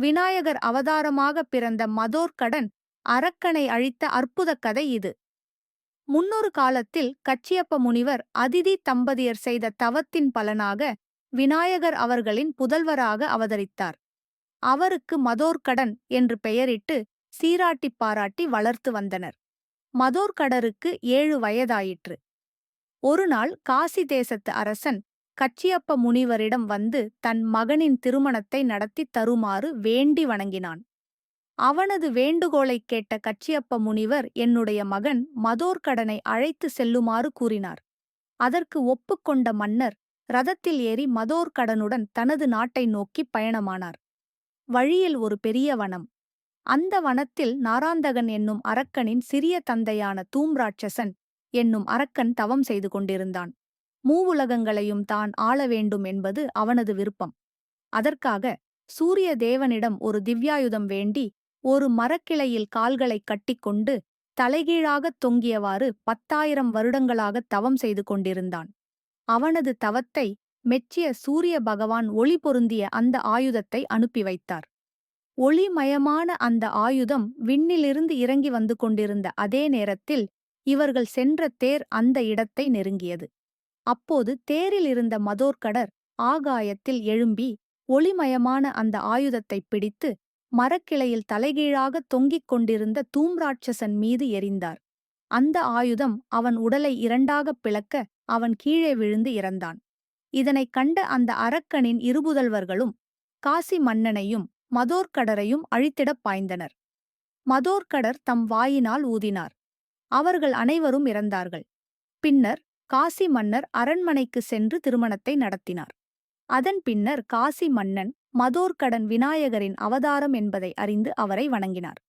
விநாயகர் அவதாரமாக பிறந்த மதோர்கடன் அரக்கனை அழித்த அற்புதக் கதை இது. முன்னொரு காலத்தில் கச்சியப்ப முனிவர் அதிதி தம்பதியர் செய்த தவத்தின் பலனாக விநாயகர் அவர்களின் புதல்வராக அவதரித்தார். அவருக்கு மதோர்கடன் என்று பெயரிட்டு சீராட்டிப் பாராட்டி வளர்த்து வந்தனர். மதோர்கடருக்கு ஏழு வயதாயிற்று. ஒருநாள் காசி தேசத்து அரசன் கச்சியப்ப முனிவரிடம் வந்து தன் மகனின் திருமணத்தை நடத்தித் தருமாறு வேண்டி வணங்கினான். அவனது வேண்டுகோளைக் கேட்ட கச்சியப்ப முனிவர் என்னுடைய மகன் மதோர்கடனை அழைத்து செல்லுமாறு கூறினார். அதற்கு ஒப்புக்கொண்ட மன்னர் ரதத்தில் ஏறி மதோர்கடனுடன் தனது நாட்டை நோக்கிப் பயணமானார். வழியில் ஒரு பெரிய வனம். அந்த வனத்தில் நாராந்தகன் என்னும் அரக்கனின் சிறிய தந்தையான தூம்ராட்சசன் என்னும் அரக்கன் தவம் செய்து கொண்டிருந்தான். மூவுலகங்களையும் தான் ஆள வேண்டும் என்பது அவனது விருப்பம். அதற்காக சூரிய தேவனிடம் ஒரு திவ்யாயுதம் வேண்டி ஒரு மரக்கிளையில் கால்களைக் கட்டிக்கொண்டு தலைகீழாகத் தொங்கியவாறு பத்தாயிரம் வருடங்களாகத் தவம் செய்து கொண்டிருந்தான். அவனது தவத்தை மெச்சிய சூரிய பகவான் ஒளி பொருந்திய அந்த ஆயுதத்தை அனுப்பி வைத்தார். ஒளிமயமான அந்த ஆயுதம் விண்ணிலிருந்து இறங்கி வந்து கொண்டிருந்த அதே நேரத்தில் இவர்கள் சென்ற தேர் அந்த இடத்தை நெருங்கியது. அப்போது தேரில் இருந்த மதோர்கடர் ஆகாயத்தில் எழும்பி ஒளிமயமான அந்த ஆயுதத்தைப் பிடித்து மரக்கிளையில் தலைகீழாக தொங்கிக் கொண்டிருந்த தூம்ராட்சசன் மீது எரிந்தார் அந்த ஆயுதம் அவன் உடலை இரண்டாகப் பிளக்க அவன் கீழே விழுந்து இறந்தான். இதனைக் கண்ட அந்த அரக்கனின் இருபுதல்வர்களும் காசி மன்னனையும் மதோர்கடரையும் அழித்திடப் பாய்ந்தனர். மதோர்கடர் தம் வாயினால் ஊதினார். அவர்கள் அனைவரும் இறந்தார்கள். பின்னர் காசி மன்னர் அரண்மனைக்கு சென்று திருமணத்தை நடத்தினார். அதன் பின்னர் காசி மன்னன் மதோர்கடன் விநாயகரின் அவதாரம் என்பதை அறிந்து அவரை வணங்கினார்.